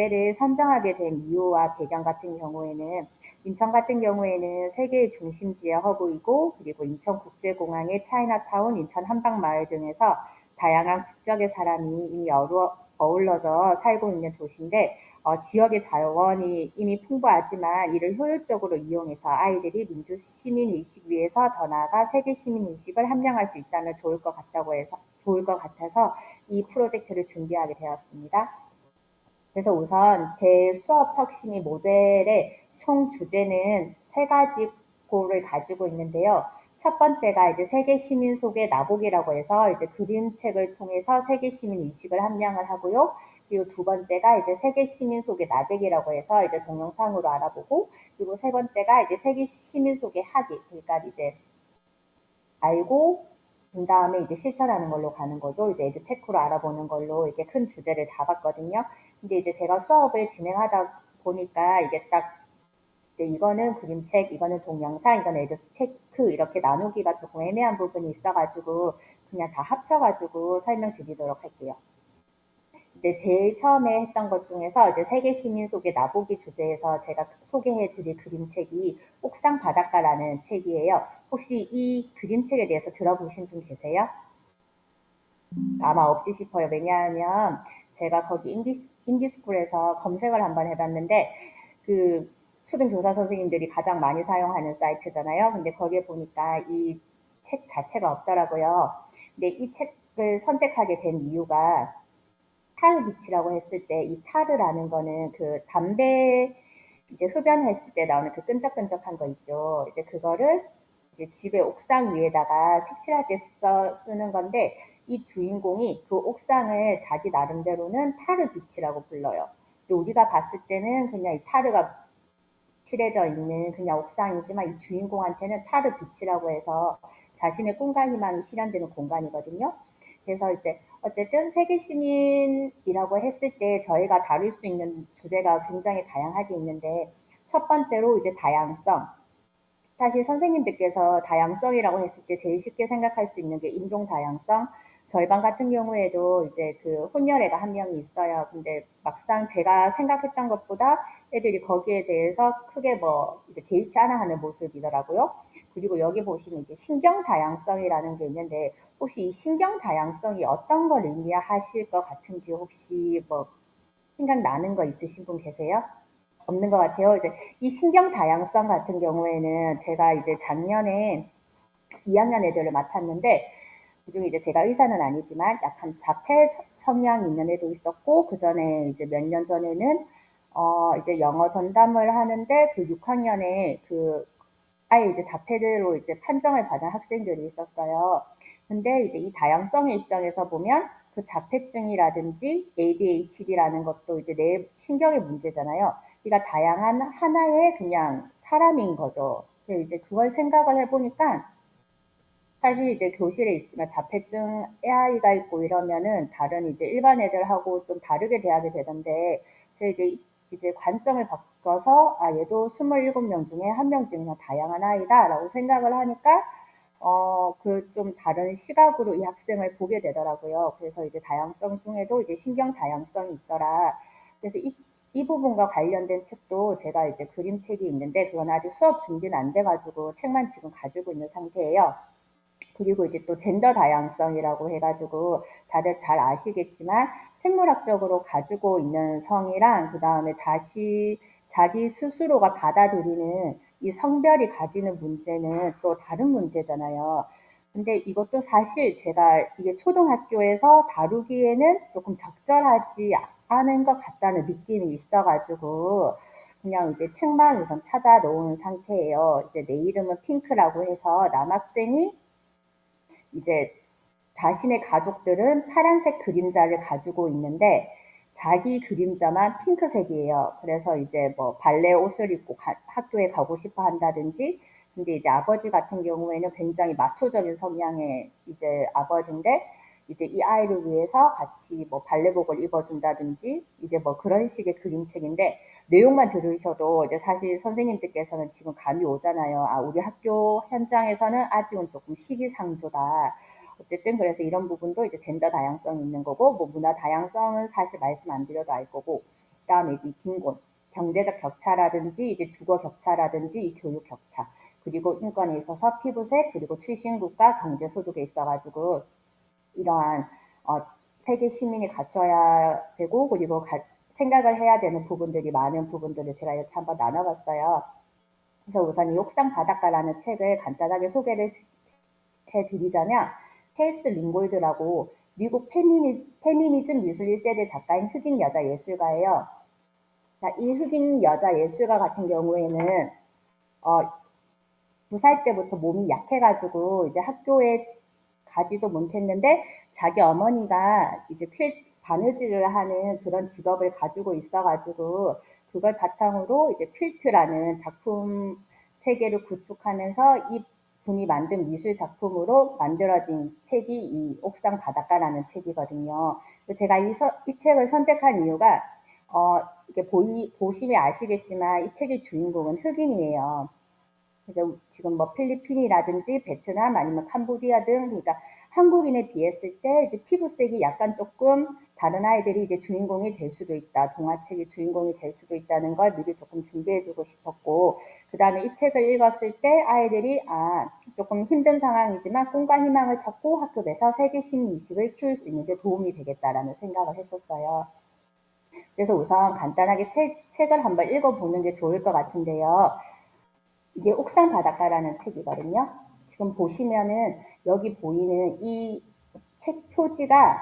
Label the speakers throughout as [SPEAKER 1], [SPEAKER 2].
[SPEAKER 1] 주제를 선정하게 된 이유와 배경 같은 경우에는 인천 같은 경우에는 세계의 중심지의 허브이고 그리고 인천국제공항의 차이나타운, 인천 한방마을 등에서 다양한 국적의 사람이 이미 어루, 어울러져 살고 있는 도시인데 어, 지역의 자원이 이미 풍부하지만 이를 효율적으로 이용해서 아이들이 민주 시민 의식 위해서 더 나아가 세계 시민 의식을 함양할 수 있다면 좋을 것 같다고 해서 좋을 것 같아서 이 프로젝트를 준비하게 되었습니다. 그래서 우선 제 수업 혁신이 모델의 총 주제는 세 가지 고를 가지고 있는데요. 첫 번째가 이제 세계 시민 속의 나복이라고 해서 이제 그림책을 통해서 세계 시민 의식을 함양을 하고요. 그리고 두 번째가 이제 세계 시민 속의 나백이라고 해서 이제 동영상으로 알아보고 그리고 세 번째가 이제 세계 시민 속의 학위 그러니까 이제 알고 그 다음에 이제 실천하는 걸로 가는 거죠. 이제 에듀테크로 알아보는 걸로 이렇게 큰 주제를 잡았거든요. 근데 이제 제가 수업을 진행하다 보니까 이게 딱 이제 이거는 그림책, 이거는 동영상, 이거는 에듀테크 이렇게 나누기가 조금 애매한 부분이 있어가지고 그냥 다 합쳐가지고 설명드리도록 할게요. 이제 제일 처음에 했던 것 중에서 이제 세계 시민 속의 나보기 주제에서 제가 소개해 드릴 그림책이 옥상 바닷가라는 책이에요. 혹시 이 그림책에 대해서 들어보신 분 계세요? 아마 없지 싶어요. 왜냐하면 제가 거기 인디, 인디스쿨에서 검색을 한번 해봤는데 그 초등 교사 선생님들이 가장 많이 사용하는 사이트잖아요. 근데 거기에 보니까 이 책 자체가 없더라고요. 근데 이 책을 선택하게 된 이유가 타르 빛이라고 했을 때 이 타르라는 거는 그 담배 이제 흡연했을 때 나오는 그 끈적끈적한 거 있죠. 이제 그거를 이제 집의 옥상 위에다가 색칠할 때 써, 쓰는 건데 이 주인공이 그 옥상을 자기 나름대로는 타르 빛이라고 불러요. 우리가 봤을 때는 그냥 이 타르가 칠해져 있는 그냥 옥상이지만 이 주인공한테는 타르 빛이라고 해서 자신의 꿈과 실현되는 공간이거든요. 그래서 이제 어쨌든 세계 시민이라고 했을 때 저희가 다룰 수 있는 주제가 굉장히 다양하게 있는데 첫 번째로 이제 다양성. 사실 선생님들께서 다양성이라고 했을 때 제일 쉽게 생각할 수 있는 게 인종 다양성. 저희 반 같은 경우에도 이제 그 혼혈애가 한 명이 있어요. 근데 막상 제가 생각했던 것보다 애들이 거기에 대해서 크게 뭐 이제 개의치 않아 하는 모습이더라고요. 그리고 여기 보시면 이제 신경 다양성이라는 게 있는데 혹시 이 신경 다양성이 어떤 걸 의미하실 것 같은지 혹시 뭐 생각나는 거 있으신 분 계세요? 없는 것 같아요. 이제 이 신경 다양성 같은 경우에는 제가 이제 작년에 2학년 애들을 맡았는데 그중에 이제 제가 의사는 아니지만 약간 자폐 성향이 있는 애도 있었고 그 전에 이제 몇 년 전에는 어 이제 영어 전담을 하는데 그 6학년에 그 아예 이제 자폐로 이제 판정을 받은 학생들이 있었어요. 근데 이제 이 다양성의 입장에서 보면 그 자폐증이라든지 ADHD라는 것도 이제 내 신경의 문제잖아요. 그러니까 다양한 하나의 그냥 사람인 거죠. 이제 그걸 생각을 해보니까 사실 이제 교실에 있으면 자폐증 AI가 있고 이러면은 다른 이제 일반 애들하고 좀 다르게 대하게 되던데 제가 이제 이제 관점을 바꿔서 아 얘도 27명 중에 한명 중에 다양한 아이다라고 생각을 하니까 어 그 좀 다른 시각으로 이 학생을 보게 되더라고요. 그래서 이제 다양성 중에도 이제 신경 다양성이 있더라. 그래서 이, 이 부분과 관련된 책도 제가 이제 그림책이 있는데 그건 아직 수업 준비는 안 돼가지고 책만 지금 가지고 있는 상태예요. 그리고 이제 또 젠더 다양성이라고 해가지고 다들 잘 아시겠지만 생물학적으로 가지고 있는 성이랑 그 다음에 자시, 자기 스스로가 받아들이는 이 성별이 가지는 문제는 또 다른 문제잖아요. 근데 이것도 사실 제가 이게 초등학교에서 다루기에는 조금 적절하지 않은 것 같다는 느낌이 있어가지고 그냥 이제 책만 우선 찾아 놓은 상태예요. 이제 내 이름은 핑크라고 해서 남학생이 이제 자신의 가족들은 파란색 그림자를 가지고 있는데 자기 그림자만 핑크색이에요. 그래서 이제 뭐 발레 옷을 입고 가, 학교에 가고 싶어 한다든지 근데 이제 아버지 같은 경우에는 굉장히 마초적인 성향의 이제 아버지인데 이제 이 아이를 위해서 같이 뭐 발레복을 입어준다든지 이제 뭐 그런 식의 그림책인데 내용만 들으셔도 이제 사실 선생님들께서는 지금 감이 오잖아요. 아, 우리 학교 현장에서는 아직은 조금 시기상조다. 어쨌든 그래서 이런 부분도 이제 젠더 다양성이 있는 거고 뭐 문화 다양성은 사실 말씀 안 드려도 알 거고 그 다음에 이제 빈곤, 경제적 격차라든지 이제 주거 격차라든지 이 교육 격차, 그리고 인권에 있어서 피부색, 그리고 출신 국가 경제 소득에 있어가지고 이러한 어, 세계 시민이 갖춰야 되고 그리고 가, 생각을 해야 되는 부분들이 많은 부분들을 제가 이렇게 한번 나눠봤어요. 그래서 우선 이 옥상 바닷가라는 책을 간단하게 소개를 해드리자면 헬스 링골드라고 미국 페미니, 페미니즘 미술 1세대 작가인 흑인 여자 예술가예요. 자, 이 흑인 여자 예술가 같은 경우에는 어, 두살 때부터 몸이 약해가지고 이제 학교에 가지도 못했는데 자기 어머니가 이제 퀼 바느질을 하는 그런 직업을 가지고 있어가지고 그걸 바탕으로 이제 퀼트라는 작품 세계를 구축하면서 이 분이 만든 미술 작품으로 만들어진 책이 이 옥상 바닷가라는 책이거든요. 제가 이, 서, 이 책을 선택한 이유가 어, 이게 보이, 보시면 아시겠지만 이 책의 주인공은 흑인이에요. 그래서 지금 뭐 필리핀이라든지 베트남 아니면 캄보디아 등 그러니까 한국인에 비했을 때 이제 피부색이 약간 조금 다른 아이들이 이제 주인공이 될 수도 있다. 동화책이 주인공이 될 수도 있다는 걸 미리 조금 준비해주고 싶었고, 그 다음에 이 책을 읽었을 때 아이들이 아 조금 힘든 상황이지만 꿈과 희망을 찾고 학급에서 세계 심리식을 키울 수 있는데 도움이 되겠다라는 생각을 했었어요. 그래서 우선 간단하게 책, 책을 한번 읽어보는 게 좋을 것 같은데요. 이게 옥상 바닷가라는 책이거든요. 지금 보시면은 여기 보이는 이 책 표지가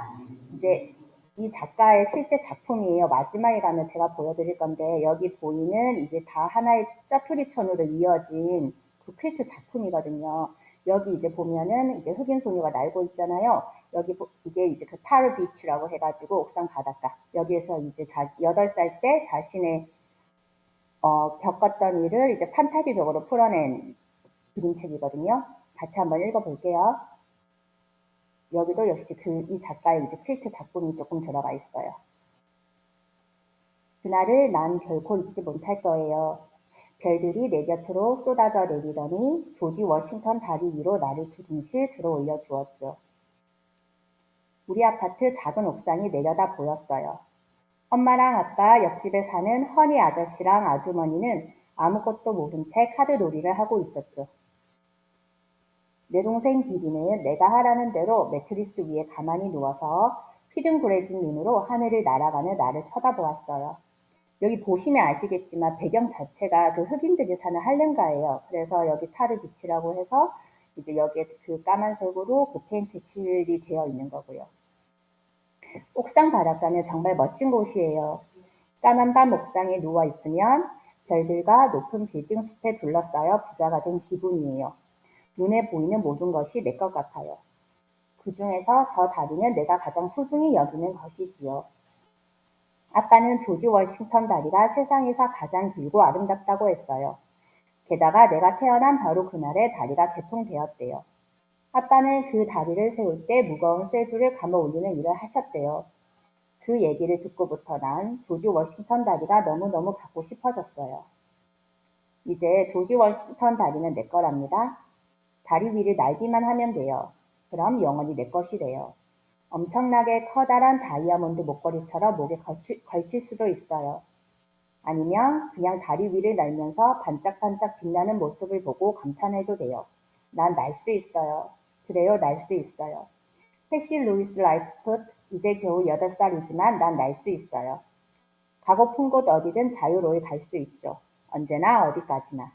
[SPEAKER 1] 이제 이 작가의 실제 작품이에요. 마지막에 가면 제가 보여드릴 건데 여기 보이는 이게 다 하나의 짜투리천으로 이어진 그 퀼트 작품이거든요. 여기 이제 보면은 이제 흑인 소녀가 날고 있잖아요. 여기 이게 이제 그 타르 비치라고 해가지고 옥상 바닷가 여기에서 이제 자, 8살 때 자신의 어, 겪었던 일을 이제 판타지적으로 풀어낸 그림책이거든요. 같이 한번 읽어볼게요. 여기도 역시 그 이 작가의 이제 필트 작품이 조금 들어가 있어요. 그날을 난 결코 잊지 못할 거예요. 별들이 내 곁으로 쏟아져 내리더니 조지 워싱턴 다리 위로 나를 두둥실 들어 올려 주었죠. 우리 아파트 작은 옥상이 내려다 보였어요. 엄마랑 아빠 옆집에 사는 허니 아저씨랑 아주머니는 아무것도 모른 채 카드 놀이를 하고 있었죠. 내 동생 비비는 내가 하라는 대로 매트리스 위에 가만히 누워서 휘둥그레진 눈으로 하늘을 날아가는 나를 쳐다보았어요. 여기 보시면 아시겠지만 배경 자체가 그 흑인들이 사는 할렘가예요. 그래서 여기 타르 비치라고 해서 이제 여기에 그 까만색으로 그 페인트 칠이 되어 있는 거고요. 옥상 바닷가는 정말 멋진 곳이에요. 까만 밤 옥상에 누워 있으면 별들과 높은 빌딩 숲에 둘러싸여 부자가 된 기분이에요. 눈에 보이는 모든 것이 내 것 같아요. 그 중에서 저 다리는 내가 가장 소중히 여기는 것이지요. 아빠는 조지 워싱턴 다리가 세상에서 가장 길고 아름답다고 했어요. 게다가 내가 태어난 바로 그날에 다리가 개통되었대요. 아빠는 그 다리를 세울 때 무거운 쇠줄을 감아 올리는 일을 하셨대요. 그 얘기를 듣고부터 난 조지 워싱턴 다리가 너무너무 갖고 싶어졌어요. 이제 조지 워싱턴 다리는 내 거랍니다. 다리 위를 날기만 하면 돼요. 그럼 영원히 내 것이 돼요. 엄청나게 커다란 다이아몬드 목걸이처럼 목에 걸치, 걸칠 수도 있어요. 아니면 그냥 다리 위를 날면서 반짝반짝 빛나는 모습을 보고 감탄해도 돼요. 난 날 수 있어요. 그래요, 날 수 있어요. 패시 루이스 라이프풋, 이제 겨우 8살이지만 난 날 수 있어요. 가고픈 곳 어디든 자유로이 갈 수 있죠. 언제나 어디까지나.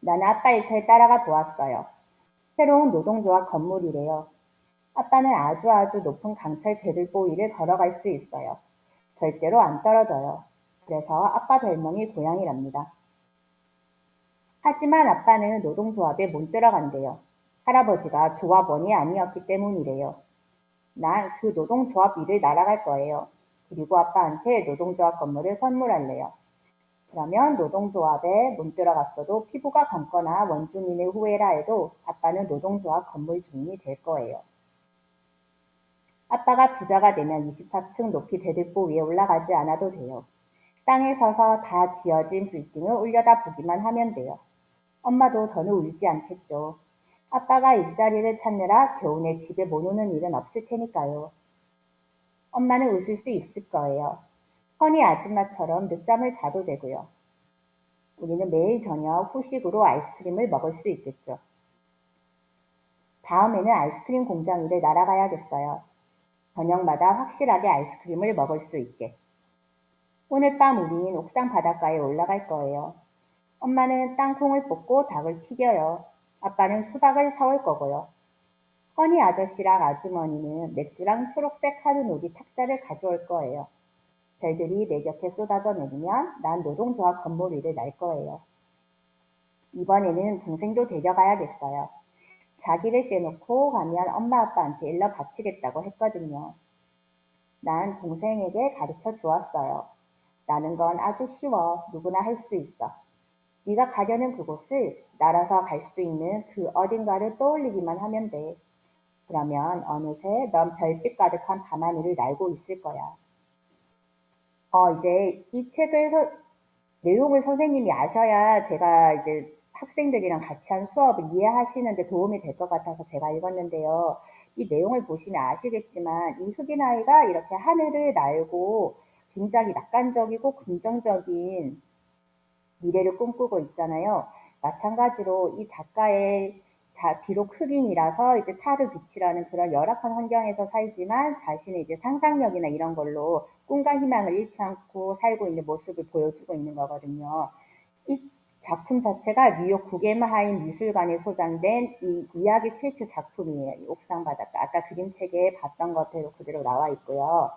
[SPEAKER 1] 나는 아빠 일터에 따라가 보았어요. 새로운 노동조합 건물이래요. 아빠는 아주 아주 높은 강철 배들보 위를 걸어갈 수 있어요. 절대로 안 떨어져요. 그래서 아빠 별명이 고양이랍니다. 하지만 아빠는 노동조합에 못 들어간대요. 할아버지가 조합원이 아니었기 때문이래요. 난 그 노동조합 위를 날아갈 거예요. 그리고 아빠한테 노동조합 건물을 선물할래요. 그러면 노동조합에 못 들어갔어도 피부가 검거나 원주민의 후회라 해도 아빠는 노동조합 건물 주인이 될 거예요. 아빠가 부자가 되면 24층 높이 대들보 위에 올라가지 않아도 돼요. 땅에 서서 다 지어진 빌딩을 올려다 보기만 하면 돼요. 엄마도 더는 울지 않겠죠. 아빠가 일자리를 찾느라 겨우내 집에 못 오는 일은 없을 테니까요. 엄마는 웃을 수 있을 거예요. 허니 아줌마처럼 늦잠을 자도 되고요. 우리는 매일 저녁 후식으로 아이스크림을 먹을 수 있겠죠. 다음에는 아이스크림 공장 일에 날아가야겠어요. 저녁마다 확실하게 아이스크림을 먹을 수 있게. 오늘 밤 우린 옥상 바닷가에 올라갈 거예요. 엄마는 땅콩을 볶고 닭을 튀겨요. 아빠는 수박을 사올 거고요. 허니 아저씨랑 아주머니는 맥주랑 초록색 하루놀이 탁자를 가져올 거예요. 별들이 내 곁에 쏟아져 내리면 난 노동조합 건물 위를 날 거예요. 이번에는 동생도 데려가야겠어요. 자기를 떼놓고 가면 엄마 아빠한테 일러 바치겠다고 했거든요. 난 동생에게 가르쳐 주었어요. 나는 건 아주 쉬워. 누구나 할 수 있어. 네가 가려는 그곳을 날아서 갈 수 있는 그 어딘가를 떠올리기만 하면 돼. 그러면 어느새 넌 별빛 가득한 밤하늘을 날고 있을 거야. 어, 이제 이 책을 서- 내용을 선생님이 아셔야 제가 이제 학생들이랑 같이 한 수업을 이해하시는데 도움이 될 것 같아서 제가 읽었는데요. 이 내용을 보시면 아시겠지만 이 흑인 아이가 이렇게 하늘을 날고 굉장히 낙관적이고 긍정적인 미래를 꿈꾸고 있잖아요. 마찬가지로 이 작가의 자, 비록 흑인이라서 이제 타르 빛이라는 그런 열악한 환경에서 살지만 자신의 이제 상상력이나 이런 걸로 꿈과 희망을 잃지 않고 살고 있는 모습을 보여주고 있는 거거든요. 이 작품 자체가 뉴욕 구겐하임 미술관에 소장된 이 이야기 퀼트 작품이에요. 이 옥상 바닷가. 아까 그림책에 봤던 것대로 그대로 나와 있고요.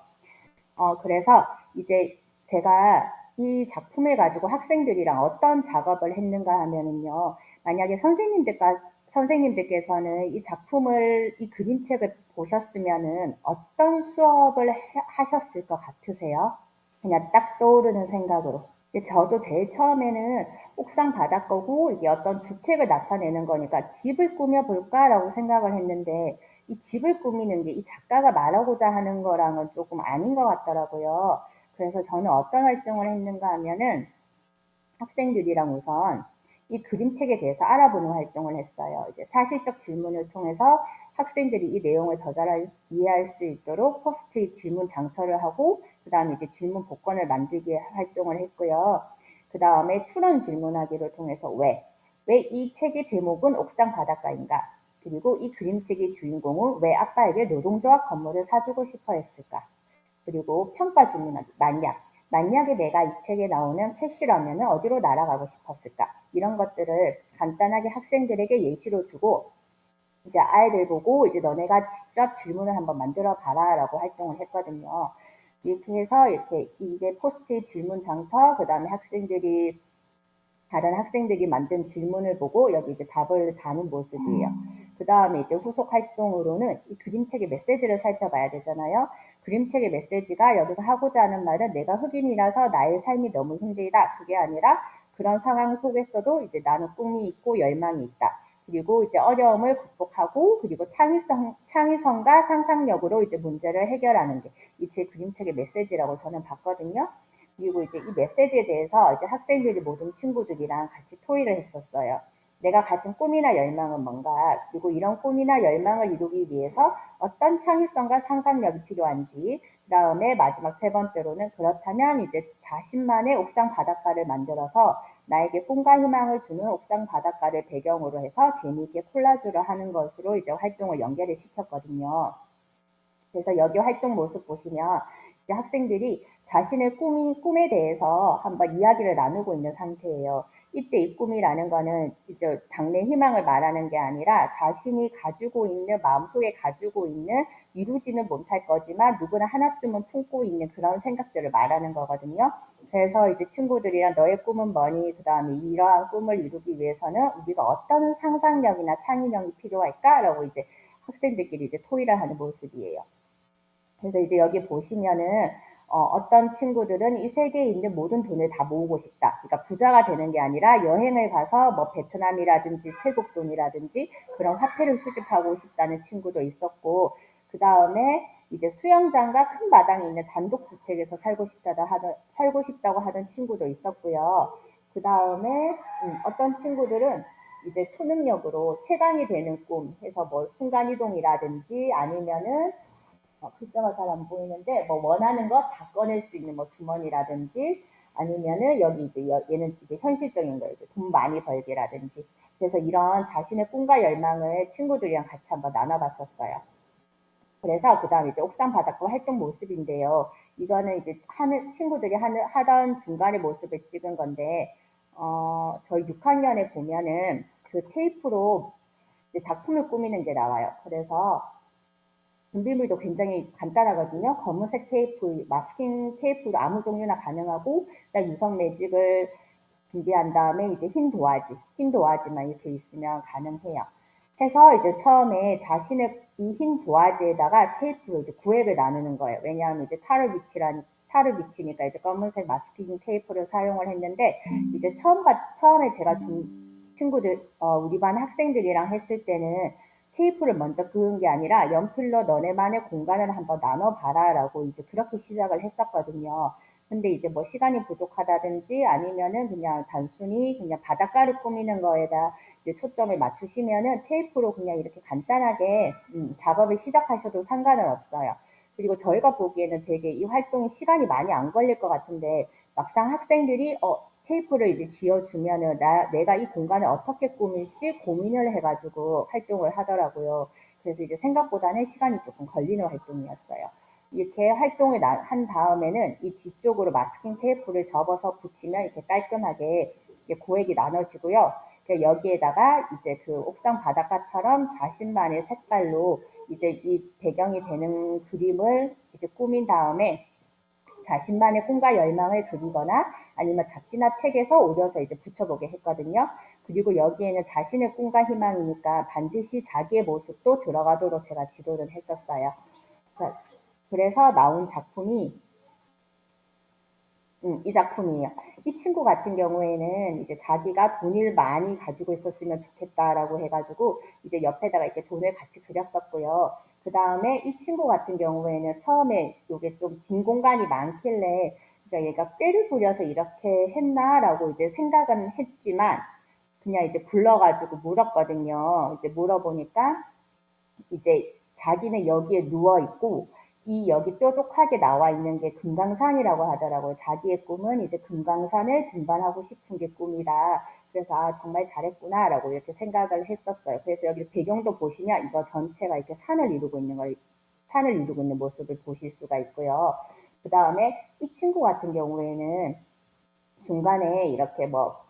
[SPEAKER 1] 어, 그래서 이제 제가 이 작품을 가지고 학생들이랑 어떤 작업을 했는가 하면은요. 만약에 선생님들과 선생님들께서는 이 작품을 이 그림책을 보셨으면은 어떤 수업을 해- 하셨을 것 같으세요? 그냥 딱 떠오르는 생각으로. 저도 제일 처음에는 옥상 바닷가고 이게 어떤 주택을 나타내는 거니까 집을 꾸며 볼까라고 생각을 했는데 이 집을 꾸미는 게 이 작가가 말하고자 하는 거랑은 조금 아닌 것 같더라고요. 그래서 저는 어떤 활동을 했는가 하면은 학생들이랑 우선 이 그림책에 대해서 알아보는 활동을 했어요. 이제 사실적 질문을 통해서 학생들이 이 내용을 더 잘 이해할 수 있도록 포스트잇 질문 장터를 하고 그 다음에 이제 질문 복권을 만들기 활동을 했고요. 그 다음에 추론 질문하기를 통해서 왜? 왜 이 책의 제목은 옥상 바닷가인가? 그리고 이 그림책의 주인공은 왜 아빠에게 노동조합 건물을 사주고 싶어 했을까? 그리고 평가 질문하기, 만약. 만약에 내가 이 책에 나오는 캐시라면 어디로 날아가고 싶었을까? 이런 것들을 간단하게 학생들에게 예시로 주고 이제 아이들 보고 이제 너네가 직접 질문을 한번 만들어 봐라라고 활동을 했거든요. 이렇게 해서 이렇게 이게 포스트잇 질문 장터, 그 다음에 학생들이 다른 학생들이 만든 질문을 보고 여기 이제 답을 다는 모습이에요. 그 다음에 이제 후속 활동으로는 이 그림책의 메시지를 살펴봐야 되잖아요. 그림책의 메시지가 여기서 하고자 하는 말은 내가 흑인이라서 나의 삶이 너무 힘들다. 그게 아니라 그런 상황 속에서도 이제 나는 꿈이 있고 열망이 있다. 그리고 이제 어려움을 극복하고 그리고 창의성, 창의성과 상상력으로 이제 문제를 해결하는 게 이 제 그림책의 메시지라고 저는 봤거든요. 그리고 이제 이 메시지에 대해서 이제 학생들이 모든 친구들이랑 같이 토의를 했었어요. 내가 가진 꿈이나 열망은 뭔가, 그리고 이런 꿈이나 열망을 이루기 위해서 어떤 창의성과 상상력이 필요한지, 그 다음에 마지막 세 번째로는 그렇다면 이제 자신만의 옥상 바닷가를 만들어서 나에게 꿈과 희망을 주는 옥상 바닷가를 배경으로 해서 재미있게 콜라주를 하는 것으로 이제 활동을 연결을 시켰거든요. 그래서 여기 활동 모습 보시면 이제 학생들이 자신의 꿈이, 꿈에 대해서 한번 이야기를 나누고 있는 상태예요. 이때 이 꿈이라는 거는 이제 장래 희망을 말하는 게 아니라 자신이 가지고 있는, 마음속에 가지고 있는 이루지는 못할 거지만 누구나 하나쯤은 품고 있는 그런 생각들을 말하는 거거든요. 그래서 이제 친구들이랑 너의 꿈은 뭐니? 그 다음에 이러한 꿈을 이루기 위해서는 우리가 어떤 상상력이나 창의력이 필요할까라고 이제 학생들끼리 이제 토의를 하는 모습이에요. 그래서 이제 여기 보시면은 어, 떤 친구들은 이 세계에 있는 모든 돈을 다 모으고 싶다. 그러니까 부자가 되는 게 아니라 여행을 가서 뭐 베트남이라든지 태국 돈이라든지 그런 화폐를 수집하고 싶다는 친구도 있었고 그 다음에 이제 수영장과 큰 마당이 있는 단독 주택에서 살고 싶다 하던 살고 싶다고 하던 친구도 있었고요. 그 다음에 음, 어떤 친구들은 이제 초능력으로 최강이 되는 꿈 해서 뭐 순간이동이라든지 아니면은 어, 글자가 잘 안 보이는데 뭐 원하는 거다 꺼낼 수 있는 뭐 주머니라든지 아니면은 여기 이제 여- 얘는 이제 현실적인 거예요. 이제 돈 많이 벌기라든지. 그래서 이런 자신의 꿈과 열망을 친구들이랑 같이 한번 나눠봤었어요. 그래서 그 다음에 이제 옥상 바닷가 활동 모습인데요. 이거는 이제 하는 친구들이 하는 하던 중간의 모습을 찍은 건데 어, 저희 6학년에 보면은 그 테이프로 작품을 꾸미는 게 나와요. 그래서 준비물도 굉장히 간단하거든요. 검은색 테이프, 마스킹 테이프도 아무 종류나 가능하고, 그다음 유성 매직을 준비한 다음에 이제 흰 도화지, 흰 도화지만 이렇게 있으면 가능해요. 해서 이제 처음에 자신의 이 흰 도화지에다가 테이프로 이제 구획을 나누는 거예요. 왜냐하면 이제 타르 비치라니 타르 비치니까 이제 검은색 마스킹 테이프를 사용을 했는데 이제 처음 가, 처음에 제가 준 친구들 어, 우리 반 학생들이랑 했을 때는 테이프를 먼저 그은 게 아니라 연필로 너네만의 공간을 한번 나눠봐라라고 이제 그렇게 시작을 했었거든요. 근데 이제 뭐 시간이 부족하다든지 아니면은 그냥 단순히 그냥 바닷가를 꾸미는 거에다 초점을 맞추시면은 테이프로 그냥 이렇게 간단하게 음, 작업을 시작하셔도 상관은 없어요. 그리고 저희가 보기에는 되게 이 활동이 시간이 많이 안 걸릴 것 같은데 막상 학생들이 어 테이프를 이제 지어주면은 나 내가 이 공간을 어떻게 꾸밀지 고민을 해가지고 활동을 하더라고요. 그래서 이제 생각보다는 시간이 조금 걸리는 활동이었어요. 이렇게 활동을 한 다음에는 이 뒤쪽으로 마스킹 테이프를 접어서 붙이면 이렇게 깔끔하게 이렇게 고액이 나눠지고요. 여기에다가 이제 그 옥상 바닷가처럼 자신만의 색깔로 이제 이 배경이 되는 그림을 이제 꾸민 다음에 자신만의 꿈과 열망을 그리거나 아니면 잡지나 책에서 오려서 이제 붙여보게 했거든요. 그리고 여기에는 자신의 꿈과 희망이니까 반드시 자기의 모습도 들어가도록 제가 지도를 했었어요. 자, 그래서 나온 작품이 음, 이 작품이에요. 이 친구 같은 경우에는 이제 자기가 돈을 많이 가지고 있었으면 좋겠다라고 해가지고 이제 옆에다가 이렇게 돈을 같이 그렸었고요. 그 다음에 이 친구 같은 경우에는 처음에 이게 좀 빈 공간이 많길래 그러니까 얘가 꾀를 부려서 이렇게 했나라고 이제 생각은 했지만 그냥 이제 불러가지고 물었거든요. 이제 물어보니까 이제 자기는 여기에 누워 있고 이 여기 뾰족하게 나와 있는 게 금강산이라고 하더라고요. 자기의 꿈은 이제 금강산을 등반하고 싶은 게 꿈이다. 그래서 아, 정말 잘했구나라고 이렇게 생각을 했었어요. 그래서 여기 배경도 보시면 이거 전체가 이렇게 산을 이루고 있는 걸, 산을 이루고 있는 모습을 보실 수가 있고요. 그 다음에 이 친구 같은 경우에는 중간에 이렇게 뭐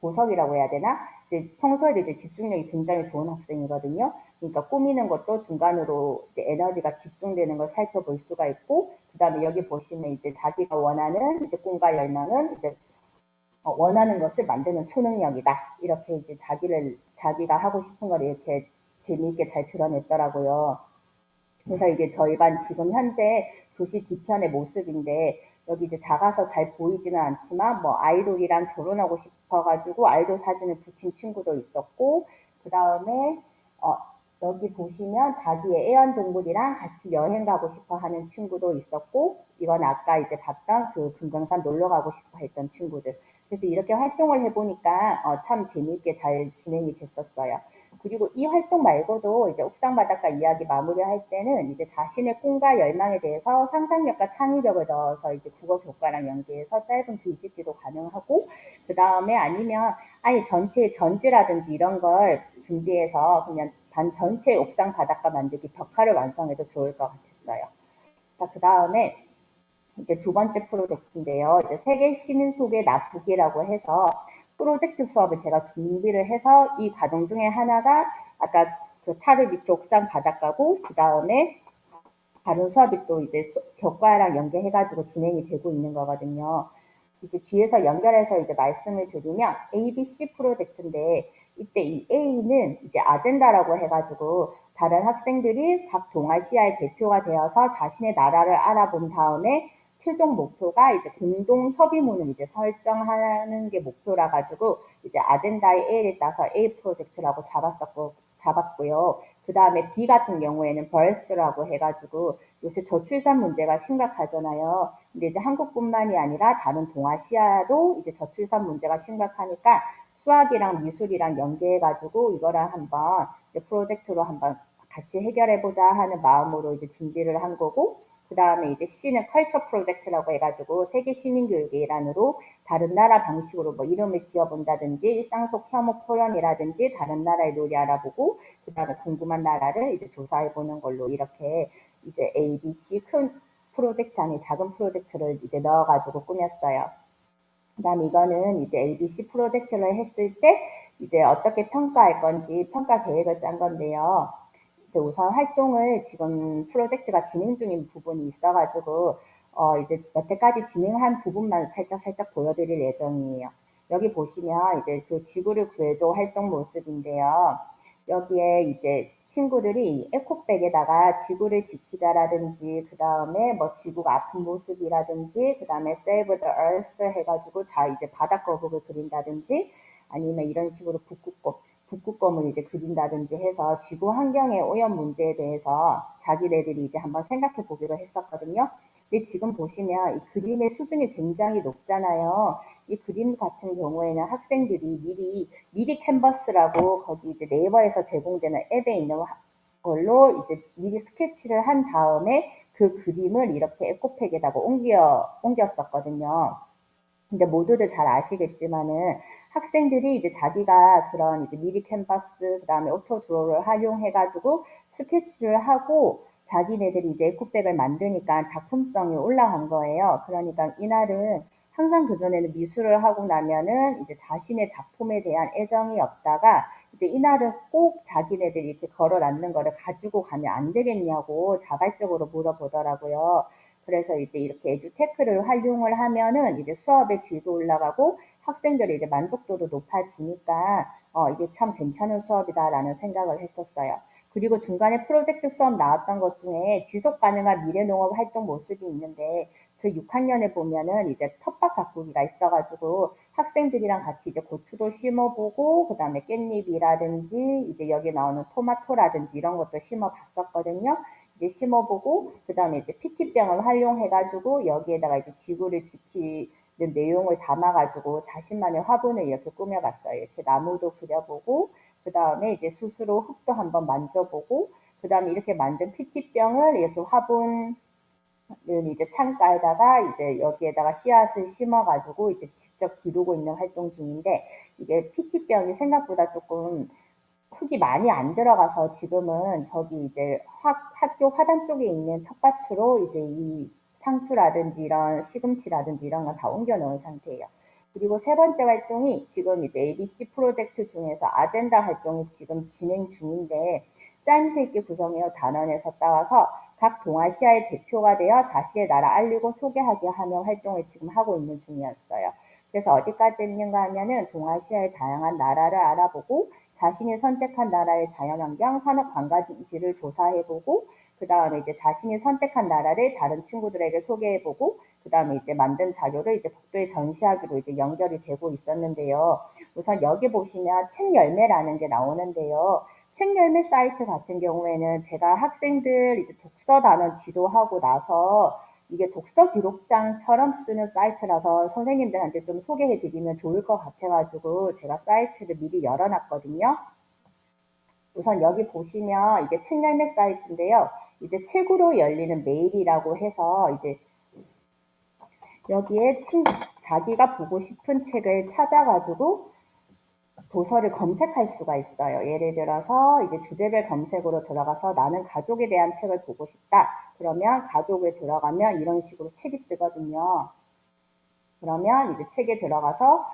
[SPEAKER 1] 보석이라고 해야 되나? 이제 평소에도 이제 집중력이 굉장히 좋은 학생이거든요. 그러니까 꾸미는 것도 중간으로 이제 에너지가 집중되는 걸 살펴볼 수가 있고, 그 다음에 여기 보시면 이제 자기가 원하는 이제 꿈과 열망은 이제 어, 원하는 것을 만드는 초능력이다. 이렇게 이제 자기를, 자기가 하고 싶은 걸 이렇게 재미있게 잘 드러냈더라고요. 그래서 이게 저희 반 지금 현재 도시 뒤편의 모습인데, 여기 이제 작아서 잘 보이지는 않지만 뭐 아이돌이랑 결혼하고 싶어가지고 아이돌 사진을 붙인 친구도 있었고 그 다음에 어, 여기 보시면 자기의 애완동물이랑 같이 여행 가고 싶어 하는 친구도 있었고 이건 아까 이제 봤던 그 금강산 놀러 가고 싶어 했던 친구들 그래서 이렇게 활동을 해보니까 어, 참 재미있게 잘 진행이 됐었어요. 그리고 이 활동 말고도 이제 옥상 바닷가 이야기 마무리할 때는 이제 자신의 꿈과 열망에 대해서 상상력과 창의력을 넣어서 이제 국어 교과랑 연계해서 짧은 글짓기도 가능하고 그 다음에 아니면 아니 전체 전지라든지 이런 걸 준비해서 그냥 반 전체 옥상 바닷가 만들기 벽화를 완성해도 좋을 것 같았어요. 자, 그 다음에 이제 두 번째 프로젝트인데요. 이제 세계 시민 소개 나쁘기라고 해서 프로젝트 수업을 제가 준비를 해서 이 과정 중에 하나가 아까 그 타르 옥상 바닷가고 그 다음에 다른 수업이 또 이제 교과랑 연계해가지고 진행이 되고 있는 거거든요. 이제 뒤에서 연결해서 이제 말씀을 드리면 ABC 프로젝트인데 이때 이 A는 이제 아젠다라고 해가지고 다른 학생들이 각 동아시아의 대표가 되어서 자신의 나라를 알아본 다음에 최종 목표가 이제 공동 협의문을 이제 설정하는 게 목표라 가지고 이제 아젠다의 A를 따서 A 프로젝트라고 잡았었고 잡았고요. 그 다음에 B 같은 경우에는 벌스라고 해가지고 요새 저출산 문제가 심각하잖아요. 근데 이제 한국뿐만이 아니라 다른 동아시아도 이제 저출산 문제가 심각하니까 수학이랑 미술이랑 연계해가지고 이거를 한번 프로젝트로 한번 같이 해결해보자 하는 마음으로 이제 준비를 한 거고, 그 다음에 이제 C는 컬처 프로젝트라고 해가지고 세계 시민교육의 일환으로 다른 나라 방식으로 뭐 이름을 지어본다든지 일상 속 혐오 표현이라든지 다른 나라의 놀이 알아보고 그 다음에 궁금한 나라를 이제 조사해보는 걸로 이렇게 이제 A, B, C 큰 프로젝트 안에 작은 프로젝트를 이제 넣어가지고 꾸몄어요. 그 다음 이거는 이제 ABC 프로젝트를 했을 때 이제 어떻게 평가할 건지 평가 계획을 짠 건데요. 이제 우선 활동을 지금 프로젝트가 진행 중인 부분이 있어가지고 어 이제 여태까지 진행한 부분만 살짝 살짝 보여드릴 예정이에요. 여기 보시면 이제 그 지구를 구해줘 활동 모습인데요. 여기에 이제 친구들이 에코백에다가 지구를 지키자라든지 그 다음에 뭐 지구가 아픈 모습이라든지 그 다음에 Save the Earth 해가지고 자 이제 바다 거북을 그린다든지 아니면 이런 식으로 북극곰 북극곰을 이제 그린다든지 해서 지구 환경의 오염 문제에 대해서 자기네들이 이제 한번 생각해 보기로 했었거든요. 근데 지금 보시면 이 그림의 수준이 굉장히 높잖아요. 이 그림 같은 경우에는 학생들이 미리 미리 캔버스라고 거기 이제 네이버에서 제공되는 앱에 있는 걸로 이제 미리 스케치를 한 다음에 그 그림을 이렇게 에코팩에다가 옮겨 옮겼었거든요. 근데 모두들 잘 아시겠지만은 학생들이 이제 자기가 그런 이제 미리 캔버스 그다음에 오토 드로우를 활용해 가지고 스케치를 하고 자기네들이 이제 에코백을 만드니까 작품성이 올라간 거예요. 그러니까 이날은 항상 그전에는 미술을 하고 나면은 이제 자신의 작품에 대한 애정이 없다가 이제 이날은 꼭 자기네들이 이렇게 걸어 놨는 거를 가지고 가면 안 되겠냐고 자발적으로 물어보더라고요. 그래서 이제 이렇게 에듀테크를 활용을 하면은 이제 수업의 질도 올라가고 학생들의 이제 만족도도 높아지니까 어, 이게 참 괜찮은 수업이다라는 생각을 했었어요. 그리고 중간에 프로젝트 수업 나왔던 것 중에 지속 가능한 미래 농업 활동 모습이 있는데 저 6학년에 보면은 이제 텃밭 가꾸기가 있어가지고 학생들이랑 같이 이제 고추도 심어보고 그 다음에 깻잎이라든지 이제 여기 나오는 토마토라든지 이런 것도 심어봤었거든요. 이제 심어보고 그 다음에 이제 PT병을 활용해가지고 여기에다가 이제 지구를 지키는 내용을 담아가지고 자신만의 화분을 이렇게 꾸며봤어요. 이렇게 나무도 그려보고 그 다음에 이제 스스로 흙도 한번 만져보고 그 다음에 이렇게 만든 PT병을 이렇게 화분 은 이제 창가에다가 이제 여기에다가 씨앗을 심어가지고 이제 직접 기르고 있는 활동 중인데 이게 PT병이 생각보다 조금 흙이 많이 안 들어가서 지금은 저기 이제 학, 학교 화단 쪽에 있는 텃밭으로 이제 이 상추라든지 이런 시금치라든지 이런 건 다 옮겨 놓은 상태예요. 그리고 세 번째 활동이 지금 이제 ABC 프로젝트 중에서 아젠다 활동이 지금 진행 중인데 짜임새 있게 구성해서 단원에서 따와서 각 동아시아의 대표가 되어 자신의 나라 알리고 소개하게 하는 활동을 지금 하고 있는 중이었어요. 그래서 어디까지 했는가 하면은 동아시아의 다양한 나라를 알아보고 자신이 선택한 나라의 자연환경, 산업 관광지를 조사해보고 그 다음에 이제 자신이 선택한 나라를 다른 친구들에게 소개해보고 그 다음에 이제 만든 자료를 이제 복도에 전시하기로 이제 연결이 되고 있었는데요. 우선 여기 보시면 책 열매라는 게 나오는데요. 책 열매 사이트 같은 경우에는 제가 학생들 이제 독서 단원 지도하고 나서 이게 독서 기록장처럼 쓰는 사이트라서 선생님들한테 좀 소개해 드리면 좋을 것 같아가지고 제가 사이트를 미리 열어놨거든요. 우선 여기 보시면 이게 책 열매 사이트인데요. 이제 책으로 열리는 메일이라고 해서 이제 여기에 자기가 보고 싶은 책을 찾아가지고 도서를 검색할 수가 있어요. 예를 들어서 이제 주제별 검색으로 들어가서 나는 가족에 대한 책을 보고 싶다. 그러면 가족에 들어가면 이런 식으로 책이 뜨거든요. 그러면 이제 책에 들어가서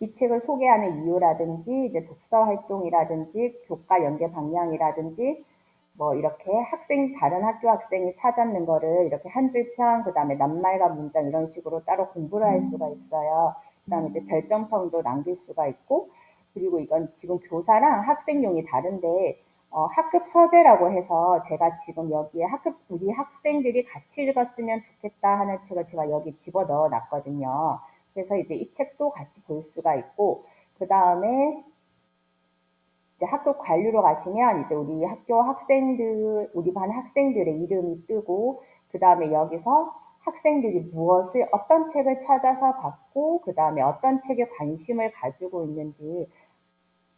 [SPEAKER 1] 이 책을 소개하는 이유라든지 이제 독서 활동이라든지 교과 연계 방향이라든지 뭐 이렇게 학생 다른 학교 학생이 찾았는 거를 이렇게 한 줄평 그다음에 낱말과 문장 이런 식으로 따로 공부를 할 수가 있어요. 그다음에 이제 별점평도 남길 수가 있고 그리고 이건 지금 교사랑 학생용이 다른데 어, 학급 서재라고 해서 제가 지금 여기에 학급 우리 학생들이 같이 읽었으면 좋겠다 하는 책을 제가 여기 집어 넣어 놨거든요. 그래서 이제 이 책도 같이 볼 수가 있고 그 다음에 이제 학교 관리로 가시면 이제 우리 학교 학생들 우리 반 학생들의 이름이 뜨고 그 다음에 여기서 학생들이 무엇을 어떤 책을 찾아서 봤고 그 다음에 어떤 책에 관심을 가지고 있는지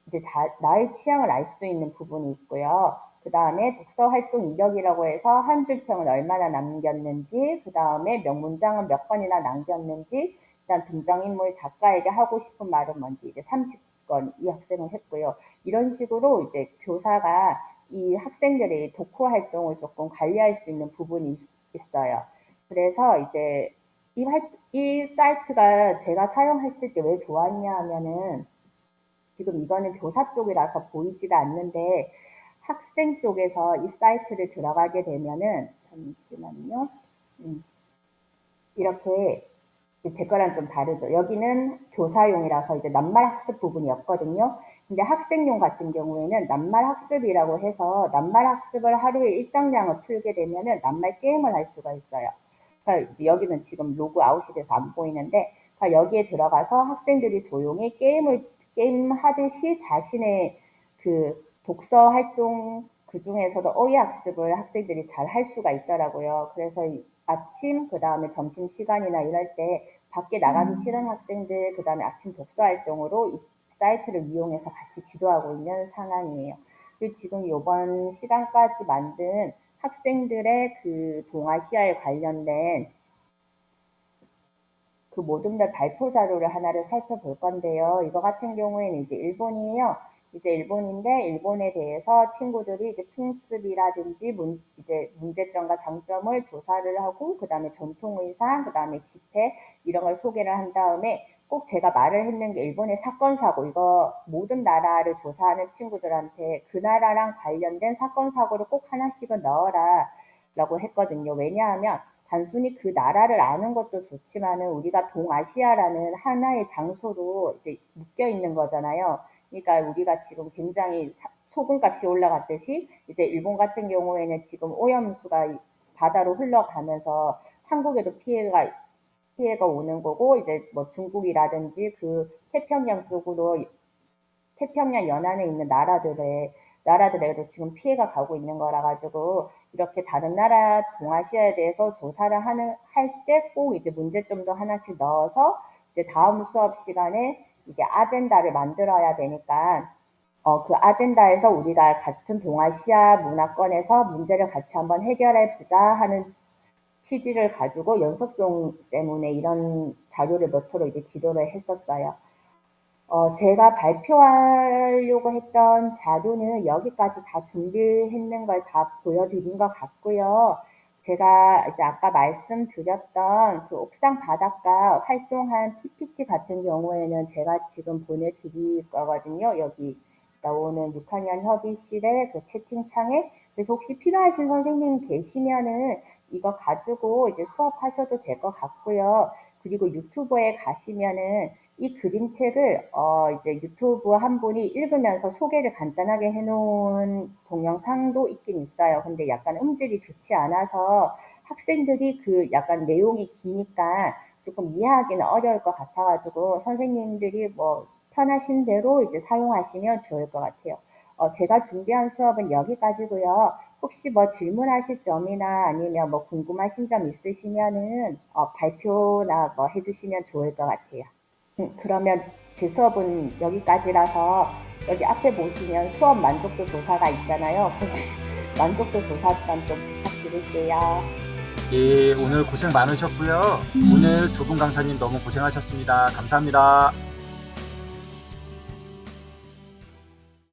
[SPEAKER 1] 이제 자, 나의 취향을 알 수 있는 부분이 있고요. 그 다음에 독서 활동 이력이라고 해서 한 줄 평은 얼마나 남겼는지, 그 다음에 명문장은 몇 번이나 남겼는지, 그다음 등장인물 작가에게 하고 싶은 말은 뭔지 이제 30건 이 학생은 했고요. 이런 식으로 이제 교사가 이 학생들의 독후 활동을 조금 관리할 수 있는 부분이 있- 있어요. 그래서 이제 이, 활- 이 사이트가 제가 사용했을 때 왜 좋았냐 하면은 지금 이거는 교사 쪽이라서 보이지가 않는데 학생 쪽에서 이 사이트를 들어가게 되면은 잠시만요. 음, 이렇게 제 거랑 좀 다르죠. 여기는 교사용이라서 이제 낱말 학습 부분이 없거든요. 근데 학생용 같은 경우에는 낱말 학습이라고 해서 낱말 학습을 하루에 일정량을 풀게 되면은 낱말 게임을 할 수가 있어요. 그러니까 이제 여기는 지금 로그 아웃이 돼서 안 보이는데 그러니까 여기에 들어가서 학생들이 조용히 게임을 게임 하듯이 자신의 그 독서 활동 그 중에서도 어휘 학습을 학생들이 잘 할 수가 있더라고요. 그래서 이 아침 그 다음에 점심 시간이나 이럴 때 밖에 나가기 싫은 학생들 그 다음에 아침 독서 활동으로 이 사이트를 이용해서 같이 지도하고 있는 상황이에요. 그리고 지금 이번 시간까지 만든 학생들의 그 동아시아에 관련된 그 모든 별 발표 자료를 하나를 살펴볼 건데요. 이거 같은 경우에는 이제 일본이에요. 이제 일본인데 일본에 대해서 친구들이 이제 풍습이라든지 문, 이제 문제점과 장점을 조사를 하고 그 다음에 전통 의상, 그 다음에 집회 이런 걸 소개를 한 다음에 꼭 제가 말을 했는 게 일본의 사건 사고 이거 모든 나라를 조사하는 친구들한테 그 나라랑 관련된 사건 사고를 꼭 하나씩은 넣어라라고 했거든요. 왜냐하면 단순히 그 나라를 아는 것도 좋지만은 우리가 동아시아라는 하나의 장소로 이제 묶여 있는 거잖아요. 그러니까 우리가 지금 굉장히 사- 소금값이 올라갔듯이 이제 일본 같은 경우에는 지금 오염수가 바다로 흘러가면서 한국에도 피해가 피해가 오는 거고 이제 뭐 중국이라든지 그 태평양 쪽으로 태평양 연안에 있는 나라들의 나라들에도 지금 피해가 가고 있는 거라 가지고 이렇게 다른 나라 동아시아에 대해서 조사를 하는 할 때 꼭 이제 문제점도 하나씩 넣어서 이제 다음 수업 시간에 이게 아젠다를 만들어야 되니까 어, 그 아젠다에서 우리가 같은 동아시아 문화권에서 문제를 같이 한번 해결해 보자 하는 취지를 가지고 연속성 때문에 이런 자료를 넣도록 이제 지도를 했었어요. 어, 제가 발표하려고 했던 자료는 여기까지 다 준비했는 걸 다 보여드린 것 같고요. 제가 이제 아까 말씀드렸던 그 옥상 바닷가 활동한 PPT 같은 경우에는 제가 지금 보내드릴 거거든요. 여기 나오는 6학년 협의실의 그 채팅창에. 그래서 혹시 필요하신 선생님 계시면은 이거 가지고 이제 수업하셔도 될 것 같고요. 그리고 유튜브에 가시면은 이 그림책을 어 이제 유튜브 한 분이 읽으면서 소개를 간단하게 해놓은 동영상도 있긴 있어요. 근데 약간 음질이 좋지 않아서 학생들이 그 약간 내용이 기니까 조금 이해하기는 어려울 것 같아가지고 선생님들이 뭐 편하신 대로 이제 사용하시면 좋을 것 같아요. 어 제가 준비한 수업은 여기까지고요. 혹시 뭐 질문하실 점이나 아니면 뭐 궁금하신 점 있으시면은 어 발표나 뭐 해주시면 좋을 것 같아요. 음, 그러면 제 수업은 여기까지라서 여기 앞에 보시면 수업 만족도 조사가 있잖아요. 만족도 조사단 좀 부탁드릴게요.
[SPEAKER 2] 예, 오늘 고생 많으셨고요. 오늘 두 분 강사님 너무 고생하셨습니다. 감사합니다.